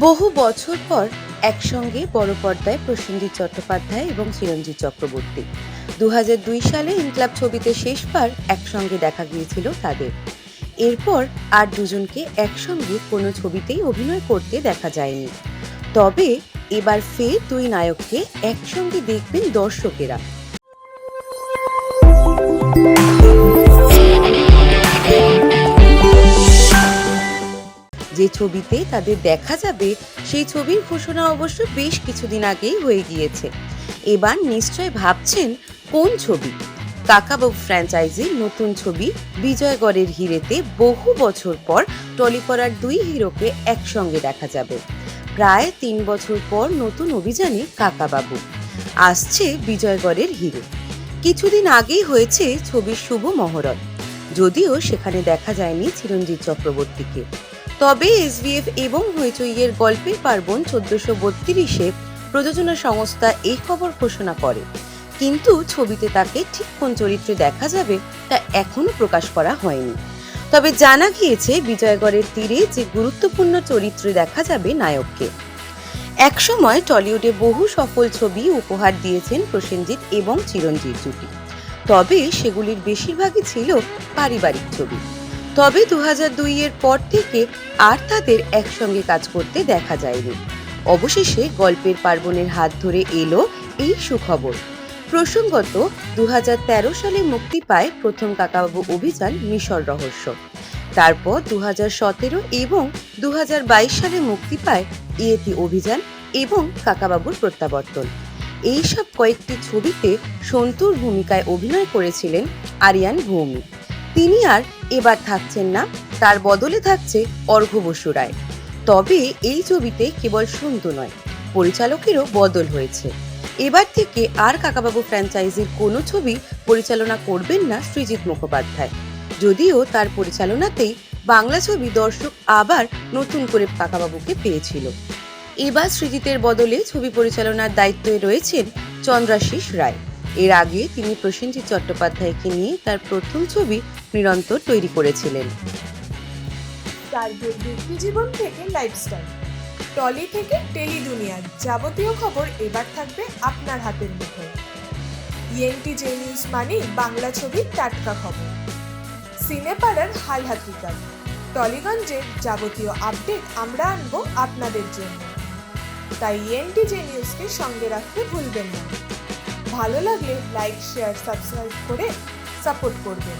বহু বছর পর একসঙ্গে বড় পর্দায় প্রসেনজিৎ চট্টোপাধ্যায় এবং চিরঞ্জিত চক্রবর্তী। দু হাজার দুই সালে ইনক্লাব ছবিতে শেষবার একসঙ্গে দেখা গিয়েছিল তাদের। এরপর আর দুজনকে একসঙ্গে কোনো ছবিতেই অভিনয় করতে দেখা যায়নি। তবে এবার ফের দুই নায়ককে একসঙ্গে দেখবেন দর্শকেরা। যে ছবিতে তাদের দেখা যাবে, সেই ছবির ঘোষণা অবশ্য বেশ কিছুদিন আগেই হয়ে গিয়েছে। এবার নিশ্চয় ভাবছেন কোন ছবি? কাকাবাবু ফ্র্যাঞ্চাইজির নতুন ছবি বিজয়গড়ের হিরেতে বহু বছর পর টলিপাড়ার দুই হিরোকে একসঙ্গে দেখা যাবে। প্রায় তিন বছর পর নতুন অভিযানে কাকাবাবু। আসছে বিজয়গড়ের হিরে। কিছুদিন আগেই হয়েছে ছবির শুভ মহরত। যদিও সেখানে দেখা যায়নি চিরঞ্জিত চক্রবর্তীকে। তবে এসভিএফ এবং হইচইয়ের গল্পের পার্বণ চোদ্দশো বত্রিশে প্রযোজনা সংস্থা এই খবর ঘোষণা করে। কিন্তু ছবিতে তাকে ঠিক কোন চরিত্রে দেখা যাবে তা এখনও প্রকাশ করা হয়নি। তবে জানা গিয়েছে বিজয়গড়ের তীরে যে গুরুত্বপূর্ণ চরিত্রে দেখা যাবে নায়ককে। একসময় টলিউডে বহু সফল ছবি উপহার দিয়েছেন প্রসেনজিৎ এবং চিরঞ্জিত জুটি। তবে সেগুলির বেশিরভাগই ছিল পারিবারিক ছবি। তবে দু হাজার দুই এর পর থেকে আর তাদের একসঙ্গে কাজ করতে দেখা যায়নি। অবশেষে গল্পের পার্বণের হাত ধরে এলো এই সুখবর। প্রসঙ্গত দু হাজার তেরো সালে মুক্তি পায় প্রথম কাকাবাবু অভিযান মিশর রহস্য। তারপর দু হাজার সতেরো এবং দু হাজার বাইশ সালে মুক্তি পায় ইয়েতি অভিযান এবং কাকাবাবুর প্রত্যাবর্তন। এইসব কয়েকটি ছবিতে সন্তুর ভূমিকায় অভিনয় করেছিলেন আরিয়ান ভৌমিক। তিনি আর এবার থাকছেন না, তার বদলে থাকছে অর্ঘ্য বসু রায়। তবে এই ছবিতে কেবল সন্তু নয়, পরিচালকেরও বদল হয়েছে। এবার থেকে আর কাকাবাবু ফ্র্যাঞ্চাইজির কোনো ছবি পরিচালনা করবেন না সৃজিত মুখোপাধ্যায়। যদিও তার পরিচালনাতেই বাংলা ছবি দর্শক আবার নতুন করে কাকাবাবুকে পেয়েছিল। এবার সৃজিতের বদলে ছবি পরিচালনার দায়িত্বে রয়েছেন চন্দ্রাশিস রায়। এর আগে তিনি প্রসেনজিৎ চট্টোপাধ্যায়কে নিয়ে তার প্রথম ছবি নিরন্তর তৈরি করেছিলেন। টার্গেট জীবন থেকে লাইফস্টাইল টলি থেকে টেলি দুনিয়ার যাবতীয় খবর এবার থাকবে আপনার হাতের মুঠোয়। ইএনটি জে নিউজ মানে বাংলা ছবির টাটকা খবর। সিনেপাড়ার হাল হাকিকার টলিগঞ্জের যাবতীয় আপডেট আমরা আনব আপনাদের জন্য। তাই ইএনটি জে নিউজকে সঙ্গে রাখতে ভুলবেন না। ভালো লাগলে লাইক শেয়ার সাবস্ক্রাইব করে সাপোর্ট করবেন।